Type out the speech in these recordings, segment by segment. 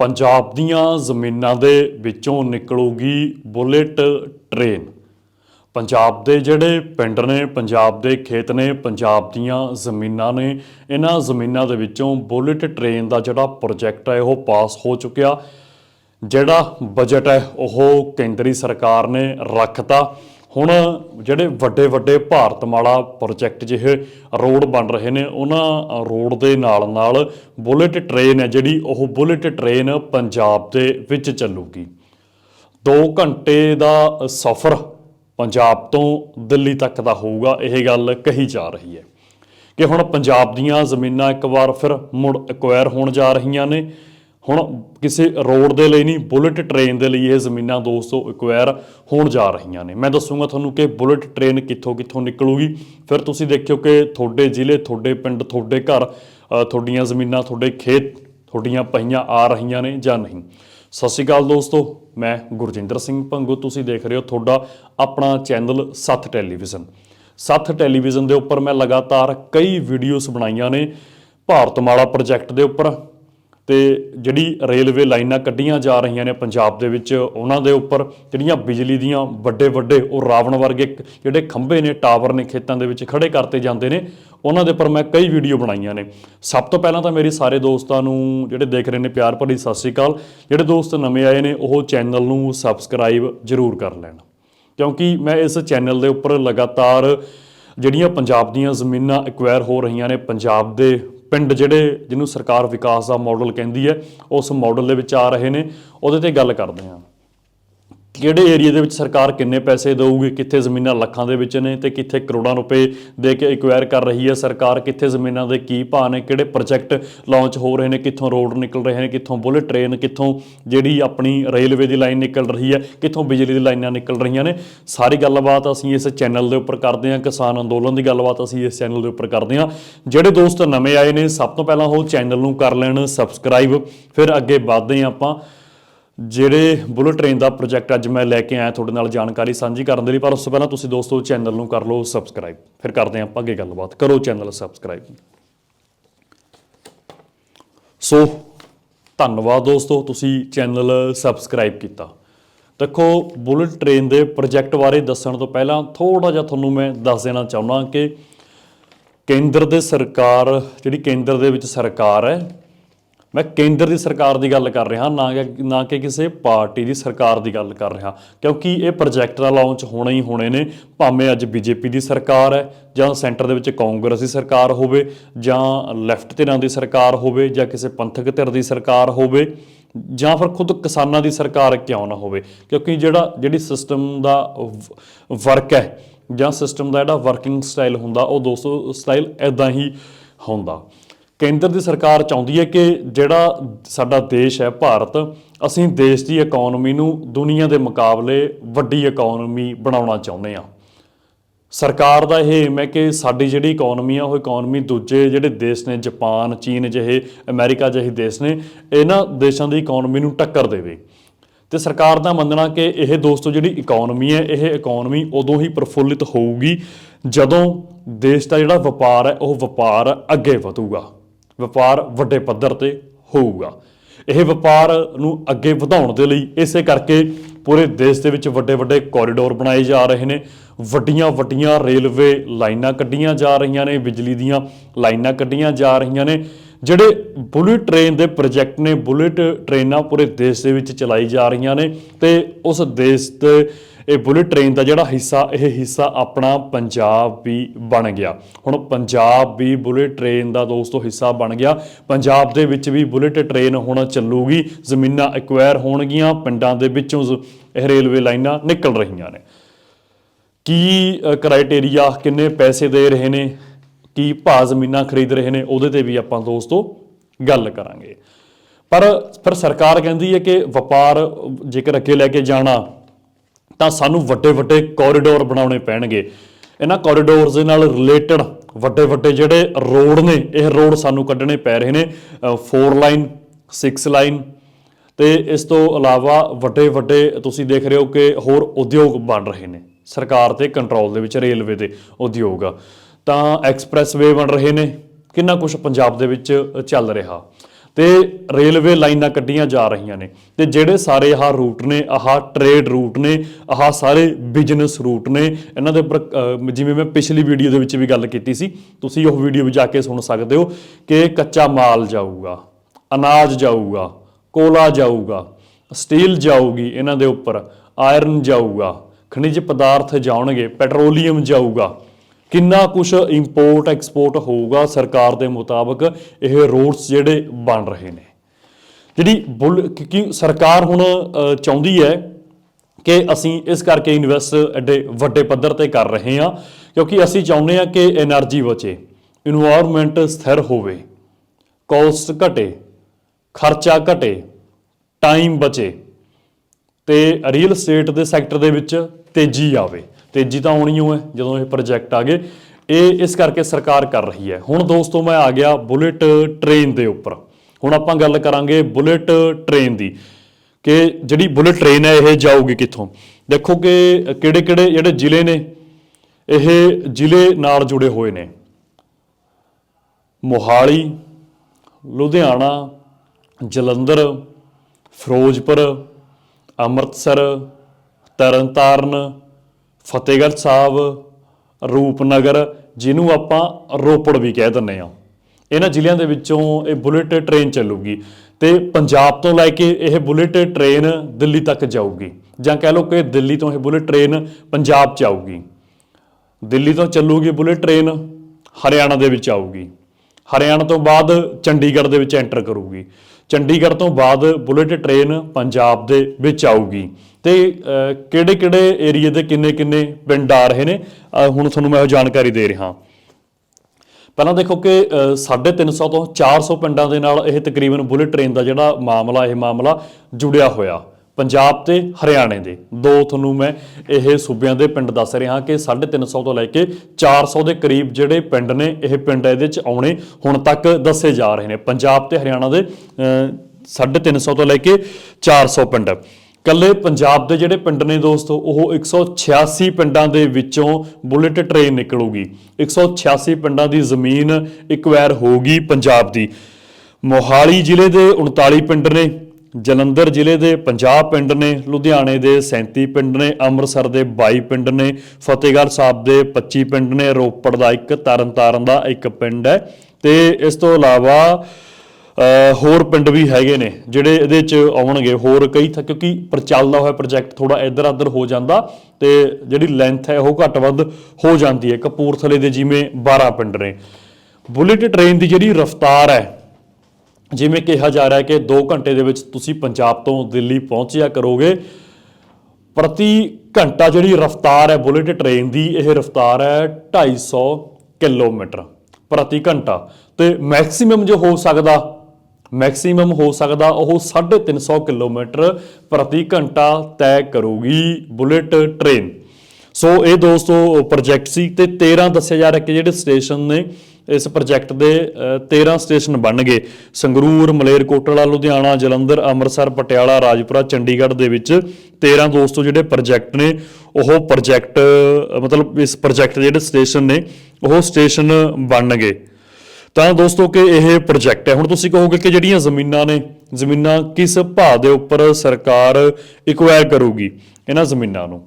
ਪੰਜਾਬ ਦੀਆਂ ਜ਼ਮੀਨਾਂ ਦੇ ਵਿੱਚੋਂ ਨਿਕਲੂਗੀ ਬੁਲੇਟ ਟ੍ਰੇਨ। ਪੰਜਾਬ ਦੇ ਜਿਹੜੇ ਪਿੰਡ ਨੇ, ਪੰਜਾਬ ਦੇ ਖੇਤ ਨੇ, ਪੰਜਾਬ ਦੀਆਂ ਜ਼ਮੀਨਾਂ ਨੇ, ਇਹਨਾਂ ਜ਼ਮੀਨਾਂ ਦੇ ਵਿੱਚੋਂ ਬੁਲੇਟ ਟ੍ਰੇਨ ਦਾ ਜਿਹੜਾ ਪ੍ਰੋਜੈਕਟ ਹੈ, ਉਹ ਪਾਸ ਹੋ ਚੁੱਕਿਆ। ਜਿਹੜਾ ਬਜਟ ਹੈ, ਉਹ ਕੇਂਦਰੀ ਸਰਕਾਰ ਨੇ ਰੱਖਤਾ। ਹੁਣ ਜਿਹੜੇ ਵੱਡੇ ਵੱਡੇ ਭਾਰਤਮਾਲਾ ਪ੍ਰੋਜੈਕਟ ਜਿਹੇ ਰੋਡ ਬਣ ਰਹੇ ਨੇ, ਉਹਨਾਂ ਰੋਡ ਦੇ ਨਾਲ ਨਾਲ ਬੁਲੇਟ ਟ੍ਰੇਨ ਹੈ ਜਿਹੜੀ, ਉਹ ਬੁਲੇਟ ਟ੍ਰੇਨ ਪੰਜਾਬ ਦੇ ਵਿੱਚ ਚੱਲੂਗੀ। 2 ਘੰਟੇ ਦਾ ਸਫ਼ਰ ਪੰਜਾਬ ਤੋਂ ਦਿੱਲੀ ਤੱਕ ਦਾ ਹੋਊਗਾ, ਇਹ ਗੱਲ ਕਹੀ ਜਾ ਰਹੀ ਹੈ। ਕਿ ਹੁਣ ਪੰਜਾਬ ਦੀਆਂ ਜ਼ਮੀਨਾਂ ਇੱਕ ਵਾਰ ਫਿਰ ਮੁੜ ਐਕਵਾਇਰ ਹੋਣ ਜਾ ਰਹੀਆਂ ਨੇ ਹੁਣ ਕਿਸੇ ਰੋਡ ਦੇ ਲਈ ਨਹੀਂ, ਬੁਲਟ ਟ੍ਰੇਨ ਦੇ ਲਈ ਇਹ ਜ਼ਮੀਨਾਂ ਦੋਸਤੋ ਐਕਵਾਇਰ ਹੋਣ ਜਾ ਰਹੀਆਂ ਨੇ। ਮੈਂ ਦੱਸੂਗਾ ਤੁਹਾਨੂੰ ਕਿ ਬੁਲਟ ਟ੍ਰੇਨ ਕਿੱਥੋਂ ਕਿੱਥੋਂ ਨਿਕਲੂਗੀ। ਫਿਰ ਤੁਸੀਂ ਦੇਖਿਓ ਕਿ ਤੁਹਾਡੇ ਜ਼ਿਲ੍ਹੇ, ਤੁਹਾਡੇ ਪਿੰਡ, ਤੁਹਾਡੇ ਘਰ ਤੁਹਾਡੀਆਂ ਜ਼ਮੀਨਾਂ, ਤੁਹਾਡੇ ਖੇਤ, ਤੁਹਾਡੀਆਂ ਪਹੀਆਂ ਆ ਰਹੀਆਂ ਨੇ ਜਾਂ ਨਹੀਂ। ਸਤਿ ਸ਼੍ਰੀ ਅਕਾਲ ਦੋਸਤੋ, ਮੈਂ ਗੁਰਜਿੰਦਰ ਸਿੰਘ ਭੰਗੂ। ਤੁਸੀਂ ਦੇਖ ਰਹੇ ਹੋ ਤੁਹਾਡਾ ਆਪਣਾ ਚੈਨਲ ਸੱਤ ਟੈਲੀਵਿਜ਼ਨ। ਸੱਤ ਟੈਲੀਵਿਜ਼ਨ ਦੇ ਉੱਪਰ ਮੈਂ ਲਗਾਤਾਰ ਕਈ ਵੀਡੀਓਜ਼ ਬਣਾਈਆਂ ਨੇ। ਭਾਰਤਮਾਲਾ ਪ੍ਰੋਜੈਕਟ ਦੇ ਉੱਪਰ ਤੇ ਜਿਹੜੀ ਰੇਲਵੇ ਲਾਈਨਾਂ ਕੱਢੀਆਂ ਜਾ ਰਹੀਆਂ ਨੇ ਪੰਜਾਬ ਦੇ ਵਿੱਚ, ਉਹਨਾਂ ਦੇ ਉੱਪਰ ਜਿਹੜੀਆਂ ਬਿਜਲੀ ਦੀਆਂ ਵੱਡੇ ਵੱਡੇ ਉਹ ਰਾਵਣ ਵਰਗੇ ਜਿਹੜੇ ਖੰਭੇ ਨੇ, ਟਾਵਰ ਨੇ ਖੇਤਾਂ ਦੇ ਵਿੱਚ ਖੜੇ ਕਰਤੇ ਜਾਂਦੇ ਨੇ, ਉਹਨਾਂ ਦੇ ਉੱਪਰ ਮੈਂ ਕਈ ਵੀਡੀਓ ਬਣਾਈਆਂ ਨੇ। ਸਭ ਤੋਂ ਪਹਿਲਾਂ ਤਾਂ ਮੇਰੇ ਸਾਰੇ ਦੋਸਤਾਂ ਨੂੰ ਜਿਹੜੇ ਦੇਖ ਰਹੇ ਨੇ ਪਿਆਰ ਭਰੀ ਸਤਿ ਸ਼੍ਰੀ ਅਕਾਲ। ਜਿਹੜੇ ਦੋਸਤ ਨਵੇਂ ਆਏ ਨੇ, ਉਹ ਚੈਨਲ ਨੂੰ ਸਬਸਕ੍ਰਾਈਬ ਜ਼ਰੂਰ ਕਰ ਲੈਣ। ਕਿਉਂਕਿ ਮੈਂ ਇਸ ਚੈਨਲ ਦੇ ਉੱਪਰ ਲਗਾਤਾਰ ਜਿਹੜੀਆਂ ਪੰਜਾਬ ਦੀਆਂ ਜ਼ਮੀਨਾਂ ਐਕਵਾਇਰ ਹੋ ਰਹੀਆਂ ਨੇ, ਪੰਜਾਬ ਦੇ ਪਿੰਡ ਜਿਹੜੇ ਜਿਹਨੂੰ ਸਰਕਾਰ ਵਿਕਾਸ ਦਾ ਮਾਡਲ ਕਹਿੰਦੀ ਹੈ, ਉਸ ਮਾਡਲ ਦੇ ਵਿੱਚ ਆ ਰਹੇ ਨੇ। ਉਹਦੇ ਤੇ ਗੱਲ ਕਰਦੇ ਹਾਂ। ਕਿਹੜੇ ਏਰੀਆ ਦੇ ਵਿੱਚ ਸਰਕਾਰ ਕਿੰਨੇ ਪੈਸੇ ਦੇਊਗੀ, ਕਿੱਥੇ ਜ਼ਮੀਨਾਂ ਲੱਖਾਂ ਦੇ ਵਿੱਚ ਨੇ ਤੇ ਕਿੱਥੇ ਕਰੋੜਾਂ ਰੁਪਏ ਦੇ ਕੇ ਐਕਵਾਇਰ ਕਰ ਰਹੀ ਹੈ ਸਰਕਾਰ, ਕਿੱਥੇ ਜ਼ਮੀਨਾਂ ਦੇ ਕੀ ਭਾਅ ਨੇ, ਕਿਹੜੇ ਪ੍ਰੋਜੈਕਟ ਲਾਂਚ ਹੋ ਰਹੇ ਨੇ, ਕਿੱਥੋਂ ਰੋਡ ਨਿਕਲ ਰਹੇ ਨੇ, ਕਿੱਥੋਂ ਬੁਲਟ ਟ੍ਰੇਨ ਕਿੱਥੋਂ ਜਿਹੜੀ ਆਪਣੀ ਰੇਲਵੇ ਦੀ ਲਾਈਨ ਨਿਕਲ ਰਹੀ ਹੈ, ਕਿੱਥੋਂ ਬਿਜਲੀ ਦੀ ਲਾਈਨਾਂ ਨਿਕਲ ਰਹੀਆਂ ਨੇ। ਸਾਰੀ ਗੱਲਬਾਤ ਅਸੀਂ ਇਸ ਚੈਨਲ ਦੇ ਉੱਪਰ ਕਰਦੇ ਹਾਂ, ਕਿਸਾਨ ਅੰਦੋਲਨ ਦੀ ਗੱਲਬਾਤ ਅਸੀਂ ਇਸ ਚੈਨਲ ਦੇ ਉੱਪਰ ਕਰਦੇ ਹਾਂ। ਜਿਹੜੇ ਦੋਸਤ ਨਵੇਂ ਆਏ ਨੇ, ਸਭ ਤੋਂ ਪਹਿਲਾਂ ਉਹ ਚੈਨਲ ਨੂੰ ਕਰ ਲੈਣ ਸਬਸਕ੍ਰਾਈਬ ਫਿਰ ਅੱਗੇ ਵਧਦੇ ਹਾਂ ਆਪਾਂ। ਜਿਹੜੇ ਬੁਲਟ ਟ੍ਰੇਨ ਦਾ ਪ੍ਰੋਜੈਕਟ ਅੱਜ ਮੈਂ ਲੈ ਕੇ ਆਇਆ, ਤੁਹਾਡੇ ਨਾਲ ਜਾਣਕਾਰੀ ਸਾਂਝੀ ਕਰਨ ਦੇ ਲਈ। ਪਰ ਉਸ ਤੋਂ ਪਹਿਲਾਂ ਤੁਸੀਂ ਦੋਸਤੋ ਚੈਨਲ ਨੂੰ ਕਰ ਲਓ ਸਬਸਕ੍ਰਾਈਬ। ਫਿਰ ਕਰਦੇ ਹਾਂ ਆਪਾਂ ਅੱਗੇ ਗੱਲਬਾਤ। ਕਰੋ ਚੈਨਲ ਸਬਸਕ੍ਰਾਈਬ। ਸੋ, ਧੰਨਵਾਦ ਦੋਸਤੋ, ਤੁਸੀਂ ਚੈਨਲ ਸਬਸਕ੍ਰਾਈਬ ਕੀਤਾ। ਦੇਖੋ, ਬੁਲਟ ਟ੍ਰੇਨ ਦੇ ਪ੍ਰੋਜੈਕਟ ਬਾਰੇ ਦੱਸਣ ਤੋਂ ਪਹਿਲਾਂ ਥੋੜਾ ਜਿਹਾ ਤੁਹਾਨੂੰ ਮੈਂ ਦੱਸ ਦੇਣਾ ਚਾਹੁੰਦਾ ਕਿ ਕੇਂਦਰ ਦੇ ਸਰਕਾਰ, ਜਿਹੜੀ ਕੇਂਦਰ ਦੇ ਵਿੱਚ ਸਰਕਾਰ ਹੈ ਮੈਂ ਕੇਂਦਰ ਦੀ ਸਰਕਾਰ ਦੀ ਗੱਲ ਕਰ ਰਿਹਾ, ਨਾ ਕਿ ਨਾ ਕਿ ਕਿਸੇ ਪਾਰਟੀ ਦੀ ਸਰਕਾਰ ਦੀ ਗੱਲ ਕਰ ਰਿਹਾ, ਕਿਉਂਕਿ ਇਹ ਪ੍ਰੋਜੈਕਟ ਦਾ ਲਾਂਚ ਹੋਣੇ ਹੀ ਹੋਣੇ ਨੇ, ਭਾਵੇਂ ਅੱਜ ਬੀਜੇਪੀ ਦੀ ਸਰਕਾਰ ਹੈ, ਜਾਂ ਸੈਂਟਰ ਦੇ ਵਿੱਚ ਕਾਂਗਰਸ ਦੀ ਸਰਕਾਰ ਹੋਵੇ, ਜਾਂ ਲੈਫਟ ਧਿਰਾਂ ਦੀ ਸਰਕਾਰ ਹੋਵੇ, ਜਾਂ ਕਿਸੇ ਪੰਥਕ ਧਿਰ ਦੀ ਸਰਕਾਰ ਹੋਵੇ, ਜਾਂ ਫਿਰ ਖੁਦ ਕਿਸਾਨਾਂ ਦੀ ਸਰਕਾਰ ਕਿਉਂ ਨਾ ਹੋਵੇ, ਕਿਉਂਕਿ ਜਿਹੜਾ, ਜਿਹੜੀ ਸਿਸਟਮ ਦਾ ਵਰਕ ਹੈ, ਜਾਂ ਸਿਸਟਮ ਦਾ ਜਿਹੜਾ ਵਰਕਿੰਗ ਸਟਾਈਲ ਹੁੰਦਾ, ਉਹ ਦੋਸਤੋ ਸਟਾਈਲ ਐਦਾਂ ਹੀ ਹੁੰਦਾ। ਕੇਂਦਰ ਦੀ ਸਰਕਾਰ ਚਾਹੁੰਦੀ ਹੈ ਕਿ ਜਿਹੜਾ ਸਾਡਾ ਦੇਸ਼ ਹੈ ਭਾਰਤ, ਅਸੀਂ ਦੇਸ਼ ਦੀ ਇਕਨੋਮੀ ਨੂੰ ਦੁਨੀਆ ਦੇ ਮੁਕਾਬਲੇ ਵੱਡੀ ਇਕਨੋਮੀ ਬਣਾਉਣਾ ਚਾਹੁੰਦੇ ਹਾਂ। ਸਰਕਾਰ ਦਾ ਇਹ ਏਮ ਹੈ ਕਿ ਸਾਡੀ ਜਿਹੜੀ ਇਕਨੋਮੀ ਆ, ਉਹ ਇਕਨੋਮੀ ਦੂਜੇ ਜਿਹੜੇ ਦੇਸ਼ ਨੇ, ਜਾਪਾਨ, ਚੀਨ ਜਿਹੇ, ਅਮਰੀਕਾ ਜਿਹੇ ਦੇਸ਼ ਨੇ, ਇਹਨਾਂ ਦੇਸ਼ਾਂ ਦੀ ਇਕਨੋਮੀ ਨੂੰ ਟੱਕਰ ਦੇਵੇ। ਤੇ ਸਰਕਾਰ ਦਾ ਮੰਨਣਾ ਕਿ ਇਹ ਦੋਸਤੋ ਜਿਹੜੀ ਇਕਨੋਮੀ ਹੈ, ਇਹ ਇਕਨੋਮੀ ਉਦੋਂ ਹੀ ਪ੍ਰਫੁੱਲਿਤ ਹੋਊਗੀ ਜਦੋਂ ਦੇਸ਼ ਦਾ ਜਿਹੜਾ ਵਪਾਰ ਹੈ, ਉਹ ਵਪਾਰ ਅੱਗੇ ਵਧੂਗਾ। ਵਪਾਰ ਵੱਡੇ ਪੱਧਰ ਤੇ ਹੋਊਗਾ। ਇਹ ਵਪਾਰ ਨੂੰ ਅੱਗੇ ਵਧਾਉਣ ਦੇ ਲਈ ਇਸੇ ਕਰਕੇ ਪੂਰੇ ਦੇਸ਼ ਦੇ ਵਿੱਚ ਵੱਡੇ ਵੱਡੇ ਕੋਰੀਡੋਰ ਬਣਾਏ ਜਾ ਰਹੇ ਨੇ। ਵੱਡੀਆਂ ਵੱਡੀਆਂ ਰੇਲਵੇ ਲਾਈਨਾਂ ਕੱਢੀਆਂ ਜਾ ਰਹੀਆਂ ਨੇ, ਬਿਜਲੀ ਦੀਆਂ ਲਾਈਨਾਂ ਕੱਢੀਆਂ ਜਾ ਰਹੀਆਂ ਨੇ। ਜਿਹੜੇ ਬੁਲਟ ਟ੍ਰੇਨ ਦੇ ਪ੍ਰੋਜੈਕਟ ਨੇ, ਬੁਲਟ ਟ੍ਰੇਨਾਂ ਪੂਰੇ ਦੇਸ਼ ਦੇ ਵਿੱਚ ਚਲਾਈ ਜਾ ਰਹੀਆਂ ਨੇ ਤੇ ਉਸ ਦੇਸ਼ ਦੇ ਇਹ ਬੁਲੇਟ ਟ੍ਰੇਨ ਦਾ ਜਿਹੜਾ ਹਿੱਸਾ, ਇਹ ਹਿੱਸਾ ਆਪਣਾ ਪੰਜਾਬ ਵੀ ਬਣ ਗਿਆ। ਹੁਣ ਪੰਜਾਬ ਵੀ ਬੁਲੇਟ ਟ੍ਰੇਨ ਦਾ ਦੋਸਤੋ ਹਿੱਸਾ ਬਣ ਗਿਆ। ਪੰਜਾਬ ਦੇ ਵਿੱਚ ਵੀ ਬੁਲੇਟ ਟ੍ਰੇਨ ਹੁਣ ਚੱਲੂਗੀ। ਜ਼ਮੀਨਾਂ ਐਕਵਾਇਰ ਹੋਣਗੀਆਂ। ਪਿੰਡਾਂ ਦੇ ਵਿੱਚੋਂ ਜ਼- ਇਹ ਰੇਲਵੇ ਲਾਈਨਾਂ ਨਿਕਲ ਰਹੀਆਂ ਨੇ। ਕੀ ਕ੍ਰਾਈਟੇਰੀਆ ਕਿੰਨੇ ਪੈਸੇ ਦੇ ਰਹੇ ਨੇ? ਕੀ ਭਾਅ ਜ਼ਮੀਨਾਂ ਖਰੀਦ ਰਹੇ ਨੇ? ਉਹਦੇ ਤੇ ਵੀ ਆਪਾਂ ਦੋਸਤੋ ਗੱਲ ਕਰਾਂਗੇ। ਪਰ, ਫਿਰ ਸਰਕਾਰ ਕਹਿੰਦੀ ਹੈ ਕਿ ਵਪਾਰ ਜੇਕਰ ਅੱਗੇ ਲੈ ਕੇ ਜਾਣਾ ਤਾਂ ਸਾਨੂੰ ਵੱਡੇ ਵੱਡੇ ਕੋਰੀਡੋਰ ਬਣਾਉਣੇ ਪੈਣਗੇ। ਇਹਨਾਂ ਕੋਰੀਡੋਰਸ ਦੇ ਨਾਲ ਰਿਲੇਟਡ ਵੱਡੇ ਵੱਡੇ ਜਿਹੜੇ ਰੋਡ ਨੇ, ਇਹ ਰੋਡ ਸਾਨੂੰ ਕੱਢਣੇ ਪੈ ਰਹੇ ਨੇ 4 ਲਾਈਨ 6 ਲਾਈਨ ਤੇ ਇਸ ਤੋਂ ਇਲਾਵਾ ਵੱਡੇ ਵੱਡੇ ਤੁਸੀਂ ਦੇਖ ਰਹੇ ਹੋ ਕਿ ਹੋਰ ਉਦਯੋਗ ਬਣ ਰਹੇ ਨੇ, ਸਰਕਾਰ ਤੇ ਕੰਟਰੋਲ ਦੇ ਵਿੱਚ ਰੇਲਵੇ ਦੇ ਉਦਯੋਗ। ਤਾਂ ਐਕਸਪ੍ਰੈਸਵੇ ਬਣ ਰਹੇ ਨੇ, ਕਿੰਨਾ ਕੁਝ ਪੰਜਾਬ ਦੇ ਵਿੱਚ ਚੱਲ ਰਿਹਾ। ਤੇ ਰੇਲਵੇ ਲਾਈਨਾਂ ਕੱਢੀਆਂ ਜਾ ਰਹੀਆਂ ਨੇ। ਤੇ ਜਿਹੜੇ ਸਾਰੇ ਆਹ ਰੂਟ ਨੇ, ਆਹ ਟ੍ਰੇਡ ਰੂਟ ਨੇ, ਆਹ ਸਾਰੇ ਬਿਜ਼ਨਸ ਰੂਟ ਨੇ, ਇਹਨਾਂ ਦੇ ਉੱਪਰ ਜਿਵੇਂ ਮੈਂ ਪਿਛਲੀ ਵੀਡੀਓ ਦੇ ਵਿੱਚ ਵੀ ਗੱਲ ਕੀਤੀ ਸੀ, ਤੁਸੀਂ ਉਹ ਵੀਡੀਓ ਵੀ ਜਾ ਕੇ ਸੁਣ ਸਕਦੇ ਹੋ ਕਿ ਕੱਚਾ ਮਾਲ ਜਾਊਗਾ, ਅਨਾਜ ਜਾਊਗਾ, ਕੋਲਾ ਜਾਊਗਾ ਸਟੀਲ ਜਾਊਗੀ ਇਹਨਾਂ ਦੇ ਉੱਪਰ ਆਇਰਨ ਜਾਊਗਾ, ਖਣਿਜ ਪਦਾਰਥ ਜਾਣਗੇ ਪੈਟਰੋਲੀਅਮ ਜਾਊਗਾ। ਕਿੰਨਾ ਕੁਝ ਇੰਪੋਰਟ ਐਕਸਪੋਰਟ ਹੋਊਗਾ ਸਰਕਾਰ ਦੇ ਮੁਤਾਬਕ ਇਹ ਰੋਡਸ ਜਿਹੜੇ ਬਣ ਰਹੇ ਨੇ। ਜਿਹੜੀ ਕਿ ਸਰਕਾਰ ਹੁਣ ਚਾਹੁੰਦੀ ਹੈ ਕਿ ਅਸੀਂ ਇਸ ਕਰਕੇ ਇਨਵੈਸਟ ਐਡੇ ਵੱਡੇ ਪੱਧਰ ਤੇ ਕਰ ਰਹੇ ਹਾਂ, ਕਿਉਂਕਿ ਅਸੀਂ ਚਾਹੁੰਦੇ ਹਾਂ ਕਿ એનર્ਜੀ ਬਚੇ এনवायरमेंट ਸਥਿਰ ਹੋਵੇ ਕੋਸਟ ਘਟੇ, ਖਰਚਾ ਘਟੇ ਟਾਈਮ ਬਚੇ, ਤੇ ਰੀਅਲ ਸਟੇਟ ਦੇ ਸੈਕਟਰ ਦੇ ਵਿੱਚ ਤੇਜ਼ੀ ਆਵੇ। ਤੇਜ਼ੀ ਤਾਂ ਆਉਣੀ ਓ ਹੈ, ਜਦੋਂ ਇਹ ਪ੍ਰੋਜੈਕਟ ਆ ਗਏ। ਇਹ ਇਸ ਕਰਕੇ ਸਰਕਾਰ ਕਰ ਰਹੀ ਹੈ। ਹੁਣ ਦੋਸਤੋ, ਮੈਂ ਆ ਗਿਆ ਬੁਲੇਟ ਟ੍ਰੇਨ ਦੇ ਉੱਪਰ। ਹੁਣ ਆਪਾਂ ਗੱਲ ਕਰਾਂਗੇ ਬੁਲੇਟ ਟ੍ਰੇਨ ਦੀ ਕਿ ਜਿਹੜੀ ਬੁਲੇਟ ਟ੍ਰੇਨ ਹੈ, ਇਹ ਜਾਊਗੀ ਕਿੱਥੋਂ? ਦੇਖੋ ਕਿ ਕਿਹੜੇ ਕਿਹੜੇ ਜਿਹੜੇ ਜ਼ਿਲ੍ਹੇ ਨੇ, ਇਹ ਜ਼ਿਲ੍ਹੇ ਨਾਲ ਜੁੜੇ ਹੋਏ ਨੇ। ਮੋਹਾਲੀ, ਲੁਧਿਆਣਾ, ਜਲੰਧਰ, ਫਿਰੋਜ਼ਪੁਰ, ਅੰਮ੍ਰਿਤਸਰ, ਤਰਨਤਾਰਨ ਫਤਿਹਗੜ੍ਹ ਸਾਹਿਬ, ਰੂਪਨਗਰ, ਜਿਹਨੂੰ ਆਪਾਂ ਰੋਪੜ ਵੀ ਕਹਿ ਦਿੰਦੇ ਆ ਇਹਨਾਂ ਜ਼ਿਲ੍ਹਿਆਂ ਦੇ ਵਿੱਚੋਂ ਇਹ ਬੁਲੇਟ ਟ੍ਰੇਨ ਚੱਲੂਗੀ ਤੇ ਪੰਜਾਬ ਤੋਂ ਲੈ ਕੇ ਇਹ ਬੁਲੇਟ ਟ੍ਰੇਨ ਦਿੱਲੀ ਤੱਕ ਜਾਊਗੀ। ਜਾਂ ਕਹਿ ਲਓ ਕਿ ਦਿੱਲੀ ਤੋਂ ਇਹ ਬੁਲੇਟ ਟ੍ਰੇਨ ਪੰਜਾਬ ਚ ਆਊਗੀ। ਦਿੱਲੀ ਤੋਂ ਚੱਲੂਗੀ ਬੁਲੇਟ ਟ੍ਰੇਨ, ਹਰਿਆਣਾ ਦੇ ਵਿੱਚ ਆਊਗੀ। ਹਰਿਆਣਾ ਤੋਂ ਬਾਅਦ ਚੰਡੀਗੜ੍ਹ ਦੇ ਵਿੱਚ ਐਂਟਰ ਕਰੂਗੀ। ਚੰਡੀਗੜ੍ਹ ਤੋਂ ਬਾਅਦ ਬੁਲੇਟ ਟ੍ਰੇਨ ਪੰਜਾਬ ਦੇ ਵਿੱਚ ਆਊਗੀ। ਤੇ ਕਿਹੜੇ ਕਿਹੜੇ ਏਰੀਏ ਦੇ ਕਿੰਨੇ ਕਿੰਨੇ ਪਿੰਡ ਆ ਰਹੇ ਨੇ? ਹੁਣ ਤੁਹਾਨੂੰ ਮੈਂ ਉਹ ਜਾਣਕਾਰੀ ਦੇ ਰਿਹਾ। ਪਹਿਲਾਂ ਦੇਖੋ ਕਿ ਅ, 350 ਤੋਂ 400 ਪਿੰਡਾਂ ਦੇ ਨਾਲ ਇਹ ਤਕਰੀਬਨ ਬੁਲੇਟ ਟ੍ਰੇਨ ਦਾ ਜਿਹੜਾ ਮਾਮਲਾ ਇਹ ਮਾਮਲਾ ਜੁੜਿਆ ਹੋਇਆ। ਪੰਜਾਬ ਤੇ ਹਰਿਆਣੇ ਦੇ। ਦੋ ਤੁਹਾਨੂੰ ਮੈਂ ਇਹ ਸੂਬਿਆਂ ਦੇ ਪਿੰਡ ਦੱਸ ਰਿਹਾ ਕਿ 350 ਤੋਂ ਲੈ ਕੇ 400 ਦੇ ਕਰੀਬ ਜਿਹੜੇ ਪਿੰਡ ਨੇ ਇਹ ਪਿੰਡ ਇਹਦੇ ਚ ਆਉਣੇ ਹੁਣ ਤੱਕ ਦੱਸੇ ਜਾ ਰਹੇ ਨੇ। ਪੰਜਾਬ ਤੇ ਹਰਿਆਣਾ ਦੇ ਅ, 350 ਤੋਂ ਲੈ ਕੇ 400 ਪਿੰਡ। ਕੱਲੇ ਪੰਜਾਬ ਦੇ ਜਿਹੜੇ ਪਿੰਡ ਨੇ ਦੋਸਤੋ, ਉਹ 186 ਪਿੰਡਾਂ ਦੇ ਵਿੱਚੋਂ ਬੁਲੇਟ ਟ੍ਰੇਨ ਨਿਕਲੂਗੀ। 186 ਪਿੰਡਾਂ ਦੀ ਜ਼ਮੀਨ ਇਕਵਾਇਰ ਹੋਊਗੀ ਪੰਜਾਬ ਦੀ। ਮੋਹਾਲੀ ਜ਼ਿਲ੍ਹੇ ਦੇ 39 ਪਿੰਡ ਨੇ, ਜਲੰਧਰ ਜ਼ਿਲ੍ਹੇ ਦੇ 50 ਪਿੰਡ ਨੇ, ਲੁਧਿਆਣੇ ਦੇ 37 ਪਿੰਡ ਨੇ, ਅੰਮ੍ਰਿਤਸਰ ਦੇ 22 ਪਿੰਡ ਨੇ, ਫਤਿਹਗੜ੍ਹ ਸਾਹਿਬ ਦੇ 25 ਪਿੰਡ ਨੇ, ਰੋਪੜ ਦਾ ਇੱਕ, ਤਰਨਤਾਰਨ ਦਾ ਇੱਕ ਪਿੰਡ ਹੈ। ਤੇ ਇਸ ਤੋਂ ਇਲਾਵਾ ਹੋਰ ਪਿੰਡ ਵੀ ਹੈਗੇ ਨੇ ਜਿਹੜੇ ਇਹਦੇ ਚ ਆਉਣਗੇ ਹੋਰ ਕਈ ਥਾਂ ਕਿਉਂਕਿ ਪ੍ਰਚਲਦਾ ਹੋਇਆ ਪ੍ਰੋਜੈਕਟ ਥੋੜਾ ਇੱਧਰ ਉੱਧਰ ਹੋ ਜਾਂਦਾ ਤੇ ਜਿਹੜੀ ਲੈਂਥ ਹੈ ਉਹ ਘੱਟ ਵੱਧ ਹੋ ਜਾਂਦੀ ਹੈ ਕਪੂਰਥਲੇ ਦੇ ਜਿਵੇਂ 12 ਪਿੰਡ ਨੇ। ਬੁਲੇਟ ਟ੍ਰੇਨ ਦੀ ਜਿਹੜੀ ਰਫ਼ਤਾਰ ਹੈ, ਜਿਵੇਂ ਕਿਹਾ ਜਾ ਰਿਹਾ ਹੈ ਕਿ 2 ਘੰਟੇ ਦੇ ਵਿੱਚ ਤੁਸੀਂ ਪੰਜਾਬ ਤੋਂ ਦਿੱਲੀ ਪਹੁੰਚਿਆ ਕਰੋਗੇ, ਪ੍ਰਤੀ ਘੰਟਾ ਜਿਹੜੀ ਰਫ਼ਤਾਰ ਹੈ ਬੁਲੇਟ ਟ੍ਰੇਨ ਦੀ ਇਹ ਰਫ਼ਤਾਰ ਹੈ 250 ਕਿਲੋਮੀਟਰ ਪ੍ਰਤੀ ਘੰਟਾ ਤੇ ਮੈਕਸਿਮਮ ਜੋ ਹੋ ਸਕਦਾ ਮੈਕਸਿਮਮ ਹੋ ਸਕਦਾ ਉਹ 350 ਕਿਲੋਮੀਟਰ ਪ੍ਰਤੀ ਘੰਟਾ ਤੈਅ ਕਰੂਗੀ ਬੁਲੇਟ ਟ੍ਰੇਨ। ਸੋ ਇਹ ਦੋਸਤੋ ਪ੍ਰੋਜੈਕਟ ਸੀ ਤੇ 13 ਦੱਸਿਆ ਜਾ ਰਿਹਾ ਕਿ ਜਿਹੜੇ ਸਟੇਸ਼ਨ ਨੇ ਇਸ ਪ੍ਰੋਜੈਕਟ ਦੇ ਅ, 13 ਸਟੇਸ਼ਨ ਗਏ। ਸੰਗਰੂਰ ਮਲੇਰਕੋਟਲਾ ਲੁਧਿਆਣਾ ਜਲੰਧਰ ਅੰਮ੍ਰਿਤਸਰ ਪਟਿਆਲਾ ਰਾਜਪੁਰਾ ਚੰਡੀਗੜ੍ਹ ਦੇ ਵਿੱਚ 13 ਦੋਸਤੋ ਜਿਹੜੇ ਪ੍ਰੋਜੈਕਟ ਨੇ ਉਹ ਪ੍ਰੋਜੈਕਟ ਮਤਲਬ ਇਸ ਪ੍ਰੋਜੈਕਟ ਦੇ ਜਿਹੜੇ ਸਟੇਸ਼ਨ ਨੇ ਉਹ ਸਟੇਸ਼ਨ ਬਣ ਗਏ ਤਾਂ ਦੋਸਤੋ ਕਿ ਇਹ ਪ੍ਰੋਜੈਕਟ ਹੈ। ਹੁਣ ਤੁਸੀਂ ਕਹੋਗੇ ਕਿ ਜਿਹੜੀਆਂ ਜ਼ਮੀਨਾਂ ਨੇ, ਜ਼ਮੀਨਾਂ ਕਿਸ ਭਾਅ ਦੇ ਉੱਪਰ ਸਰਕਾਰ ਇਕਵਾਇਰ ਕਰੂਗੀ ਇਹਨਾਂ ਜ਼ਮੀਨਾਂ ਨੂੰ?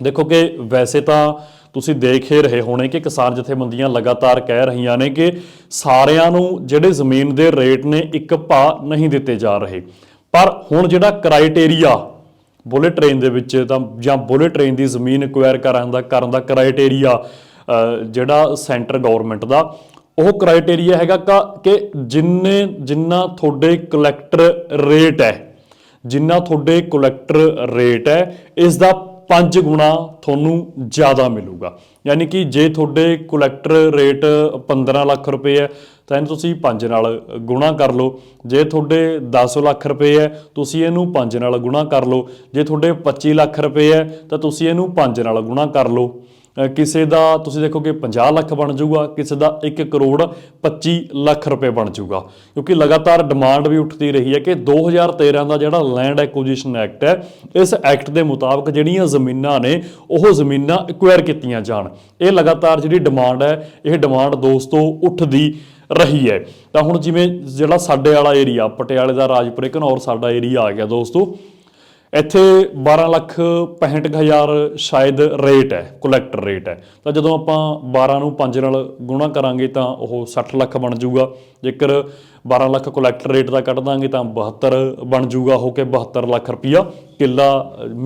ਦੇਖੋ ਕਿ ਵੈਸੇ ਤਾਂ ਤੁਸੀਂ ਦੇਖ ਹੀ ਰਹੇ ਹੋਣੇ ਕਿ ਕਿਸਾਨ ਜਥੇਬੰਦੀਆਂ ਲਗਾਤਾਰ ਕਹਿ ਰਹੀਆਂ ਨੇ ਕਿ ਸਾਰਿਆਂ ਨੂੰ ਜਿਹੜੇ ਜ਼ਮੀਨ ਦੇ ਰੇਟ ਨੇ ਇੱਕ ਭਾਅ ਨਹੀਂ ਦਿੱਤੇ ਜਾ ਰਹੇ। ਪਰ ਹੁਣ ਜਿਹੜਾ ਕ੍ਰਾਈਟੇਰੀਆ ਬੁਲੇਟ ਟ੍ਰੇਨ ਦੇ ਵਿੱਚ ਤਾਂ ਜਾਂ ਬੁਲੇਟ ਟ੍ਰੇਨ ਦੀ ਜ਼ਮੀਨ ਐਕਵਾਇਰ ਕਰਨ ਦਾ ਕਰਨ ਦਾ ਕ੍ਰਾਈਟੇਰੀਆ ਜਿਹੜਾ ਸੈਂਟਰ ਗਵਰਨਮੈਂਟ ਦਾ ਉਹ ਕ੍ਰਾਈਟੇਰੀਆ ਹੈਗਾ ਕ- ਕਿ ਜਿੰਨੇ, ਜਿੰਨਾ ਤੁਹਾਡੇ ਕਲੈਕਟਰ ਰੇਟ ਹੈ, ਜਿੰਨਾ ਤੁਹਾਡੇ ਕਲੈਕਟਰ ਰੇਟ ਹੈ ਇਸ ਦਾ 5 ਗੁਣਾ ਤੁਹਾਨੂੰ ਜ਼ਿਆਦਾ ਮਿਲੂਗਾ। ਯਾਨੀ ਕਿ ਜੇ ਤੁਹਾਡੇ ਕਲੈਕਟਰ ਰੇਟ 15 ਲੱਖ ਰੁਪਏ ਹੈ, ਤਾਂ ਇਹਨੂੰ ਤੁਸੀਂ 5 ਨਾਲ ਗੁਣਾ ਕਰ ਲਓ। ਜੇ ਤੁਹਾਡੇ 10 ਲੱਖ ਰੁਪਏ ਹੈ, ਤੁਸੀਂ ਇਹਨੂੰ 5 ਨਾਲ ਗੁਣਾ ਕਰ ਲਓ। ਜੇ ਤੁਹਾਡੇ 25 ਲੱਖ ਰੁਪਏ ਹੈ, ਤਾਂ ਤੁਸੀਂ ਇਹਨੂੰ 5 ਨਾਲ ਗੁਣਾ ਕਰ ਲਓ। ਕਿਸੇ ਦਾ ਤੁਸੀਂ ਦੇਖੋ ਕਿ 50 ਲੱਖ ਬਣ ਜਾਊਗਾ, ਕਿਸੇ ਦਾ 1 ਕਰੋੜ 25 ਲੱਖ ਰੁਪਏ ਬਣ ਜਾਊਗਾ। ਕਿਉਂਕਿ ਲਗਾਤਾਰ ਡਿਮਾਂਡ ਵੀ ਉੱਠਦੀ ਰਹੀ ਹੈ ਕਿ 2013 ਦਾ ਜਿਹੜਾ ਲੈਂਡ ਐਕੁਜੀਸ਼ਨ ਐਕਟ ਹੈ, ਇਸ ਐਕਟ ਦੇ ਮੁਤਾਬਕ ਜਿਹੜੀਆਂ ਜ਼ਮੀਨਾਂ ਨੇ, ਉਹ ਜ਼ਮੀਨਾਂ ਐਕਵਾਇਰ ਕੀਤੀਆਂ ਜਾਣ। ਇਹ ਲਗਾਤਾਰ ਜਿਹੜੀ ਡਿਮਾਂਡ ਹੈ, ਇਹ ਡਿਮਾਂਡ ਦੋਸਤੋ ਉੱਠਦੀ ਰਹੀ ਹੈ। ਤਾਂ ਹੁਣ ਜਿਵੇਂ ਜਿਹੜਾ ਸਾਡੇ ਵਾਲਾ ਏਰੀਆ ਪਟਿਆਲੇ ਦਾ ਰਾਜਪੁਰੇ ਘਨੌਰ ਸਾਡਾ ਏਰੀਆ ਆ ਗਿਆ ਦੋਸਤੋ। ਇੱਥੇ 12 ਲੱਖ 65 ਕੁ ਹਜ਼ਾਰ ਸ਼ਾਇਦ ਰੇਟ ਹੈ ਕਲੈਕਟਰ ਰੇਟ ਹੈ। ਤਾਂ ਜਦੋਂ ਆਪਾਂ 12 ਨੂੰ 5 ਨਾਲ ਗੁਣਾ ਕਰਾਂਗੇ ਤਾਂ ਉਹ 60 ਲੱਖ ਬਣ ਜਾਊਗਾ। ਜੇਕਰ 12 ਲੱਖ ਕਲੈਕਟਰ ਰੇਟ ਦਾ ਕੱਢ ਦਾਂਗੇ ਤਾਂ 72 ਬਣ ਜਾਊਗਾ, ਹੋ ਕੇ 72 ਲੱਖ ਰੁਪਈਆ ਕਿੱਲਾ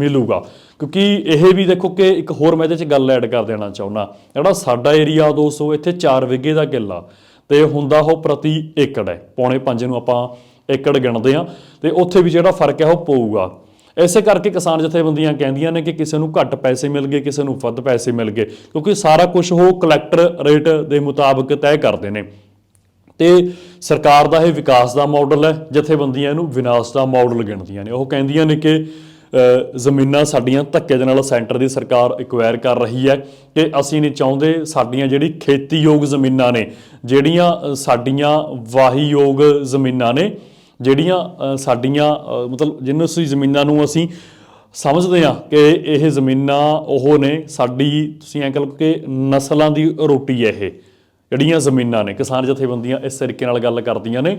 ਮਿਲੂਗਾ। ਕਿਉਂਕਿ ਇਹ ਵੀ ਦੇਖੋ ਕਿ ਇੱਕ ਹੋਰ ਮੈਂ ਇਹਦੇ 'ਚ ਗੱਲ ਐਡ ਕਰ ਦੇਣਾ ਚਾਹੁੰਦਾ। ਜਿਹੜਾ ਸਾਡਾ ਏਰੀਆ ਦੋਸਤੋ ਇੱਥੇ 4 ਵਿਗੇ ਦਾ ਕਿੱਲਾ, ਤੇ ਹੁੰਦਾ ਉਹ ਪ੍ਰਤੀ ਏਕੜ ਹੈ। ਪੌਣੇ 5 ਨੂੰ ਆਪਾਂ ਏਕੜ ਗਿਣਦੇ ਆ ਤੇ ਉੱਥੇ ਵੀ ਜਿਹੜਾ ਫ਼ਰਕ ਹੈ ਉਹ ਪਊਗਾ। ਐਸੇ ਕਰਕੇ ਕਿਸਾਨ ਜਥੇਬੰਦੀਆਂ ਕਹਿੰਦੀਆਂ ਨੇ ਕਿ ਕਿਸੇ ਨੂੰ ਘੱਟ ਪੈਸੇ ਮਿਲ ਗਏ, ਕਿਸੇ ਨੂੰ ਵੱਧ ਪੈਸੇ ਮਿਲ ਗਏ, ਕਿਉਂਕਿ ਸਾਰਾ ਕੁਝ ਉਹ ਕਲੈਕਟਰ ਰੇਟ ਦੇ ਮੁਤਾਬਕ ਤੈਅ ਕਰਦੇ ਨੇ। ਤੇ ਸਰਕਾਰ ਦਾ ਇਹ ਵਿਕਾਸ ਦਾ ਮਾਡਲ ਹੈ, ਜਥੇਬੰਦੀਆਂ ਇਹਨੂੰ ਵਿਨਾਸ਼ ਦਾ ਮਾਡਲ ਗਿਣਦੀਆਂ ਨੇ। ਉਹ ਕਹਿੰਦੀਆਂ ਨੇ ਕਿ ਜ਼ਮੀਨਾਂ ਸਾਡੀਆਂ ਧੱਕੇ ਦੇ ਨਾਲ ਸੈਂਟਰ ਦੀ ਸਰਕਾਰ ਐਕਵਾਇਰ ਕਰ ਰਹੀ ਹੈ ਕਿ ਅਸੀਂ ਨਹੀਂ ਚਾਹੁੰਦੇ ਸਾਡੀਆਂ ਜਿਹੜੀ ਖੇਤੀਯੋਗ ਜ਼ਮੀਨਾਂ ਨੇ, ਜਿਹੜੀਆਂ ਸਾਡੀਆਂ ਵਾਹੀਯੋਗ ਜ਼ਮੀਨਾਂ ਨੇ ਜਿਹੜੀਆਂ ਸਾਡੀਆਂ ਮਤਲਬ ਜਿਹਨੂੰ ਅਸੀਂ ਜ਼ਮੀਨਾਂ ਨੂੰ ਅਸੀਂ ਸਮਝਦੇ ਹਾਂ ਕਿ ਇਹ ਜ਼ਮੀਨਾਂ ਉਹ ਨੇ, ਸਾਡੀ ਤੁਸੀਂ ਐਂ ਕਹ ਕਿ ਨਸਲਾਂ ਦੀ ਰੋਟੀ ਹੈ ਇਹ, ਜਿਹੜੀਆਂ ਜ਼ਮੀਨਾਂ ਨੇ, ਕਿਸਾਨ ਜਥੇਬੰਦੀਆਂ ਇਸ ਤਰੀਕੇ ਨਾਲ ਗੱਲ ਕਰਦੀਆਂ ਨੇ।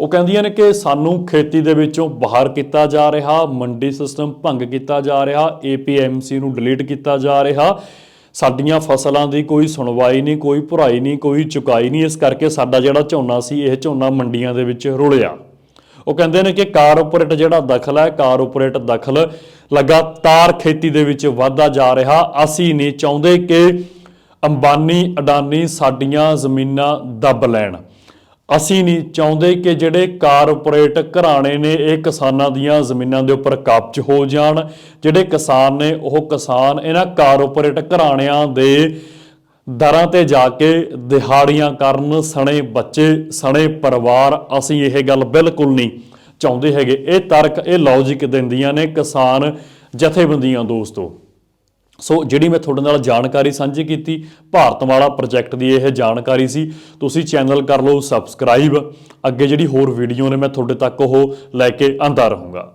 ਉਹ ਕਹਿੰਦੀਆਂ ਨੇ ਕਿ ਸਾਨੂੰ ਖੇਤੀ ਦੇ ਵਿੱਚੋਂ ਬਾਹਰ ਕੀਤਾ ਜਾ ਰਿਹਾ, ਮੰਡੀ ਸਿਸਟਮ ਭੰਗ ਕੀਤਾ ਜਾ ਰਿਹਾ APMC ਨੂੰ ਡਿਲੀਟ ਕੀਤਾ ਜਾ ਰਿਹਾ। ਸਾਡੀਆਂ ਫਸਲਾਂ ਦੀ ਕੋਈ ਸੁਣਵਾਈ ਨਹੀਂ, ਕੋਈ ਭੁਰਾਈ ਨਹੀਂ, ਕੋਈ ਚੁਕਾਈ ਨਹੀਂ, ਇਸ ਕਰਕੇ ਸਾਡਾ ਜਿਹੜਾ ਝੋਨਾ ਸੀ, ਇਹ ਝੋਨਾ ਮੰਡੀਆਂ ਦੇ ਵਿੱਚ ਰੁਲਿਆ। ਉਹ ਕਹਿੰਦੇ ਨੇ ਕਿ ਕਾਰਪੋਰੇਟ ਜਿਹੜਾ ਦਖਲ ਹੈ ਕਾਰਪੋਰੇਟ ਦਖਲ ਲਗਾਤਾਰ ਖੇਤੀ ਦੇ ਵਿੱਚ ਵਾਧਾ ਜਾ ਰਿਹਾ। ਅਸੀਂ ਨਹੀਂ ਚਾਹੁੰਦੇ ਕਿ ਅੰਬਾਨੀ ਅਡਾਨੀ ਸਾਡੀਆਂ ਜ਼ਮੀਨਾਂ ਦੱਬ ਲੈਣ। ਅਸੀਂ ਨਹੀਂ ਚਾਹੁੰਦੇ ਕਿ ਜਿਹੜੇ ਕਾਰਪੋਰੇਟ ਘਰਾਣੇ ਨੇ, ਇਹ ਕਿਸਾਨਾਂ ਦੀਆਂ ਜ਼ਮੀਨਾਂ ਦੇ ਉੱਪਰ ਕਬਜ਼ ਹੋ ਜਾਣ। ਜਿਹੜੇ ਕਿਸਾਨ ਨੇ, ਉਹ ਕਿਸਾਨ ਇਹਨਾਂ ਕਾਰਪੋਰੇਟ ਘਰਾਣਿਆਂ ਦੇ ਦਰਾਂ ਤੇ ਜਾ ਕੇ ਦਿਹਾੜੀਆਂ ਕਰਨ, ਸਣੇ ਬੱਚੇ, ਸਣੇ ਪਰਿਵਾਰ, ਅਸੀਂ ਇਹ ਗੱਲ ਬਿਲਕੁਲ ਨਹੀਂ ਚਾਹੁੰਦੇ ਹੈਗੇ। ਇਹ ਤਰਕ, ਇਹ ਲੌਜੀਕ ਦਿੰਦੀਆਂ ਨੇ ਕਿਸਾਨ ਜਥੇਬੰਦੀਆਂ ਦੋਸਤੋ। ਸੋ ਜਿਹੜੀ ਮੈਂ ਤੁਹਾਡੇ ਨਾਲ ਜਾਣਕਾਰੀ ਸਾਂਝੀ ਕੀਤੀ, ਭਾਰਤ ਵਾਲਾ ਪ੍ਰੋਜੈਕਟ ਦੀ ਇਹ ਜਾਣਕਾਰੀ ਸੀ, ਤੁਸੀਂ ਚੈਨਲ ਕਰ ਲਓ ਸਬਸਕ੍ਰਾਈਬ ਅੱਗੇ ਜਿਹੜੀ ਹੋਰ ਵੀਡੀਓ ਨੇ, ਮੈਂ ਤੁਹਾਡੇ ਤੱਕ ਉਹ ਲੈ ਕੇ ਆਂਦਾ ਰਹੂੰਗਾ।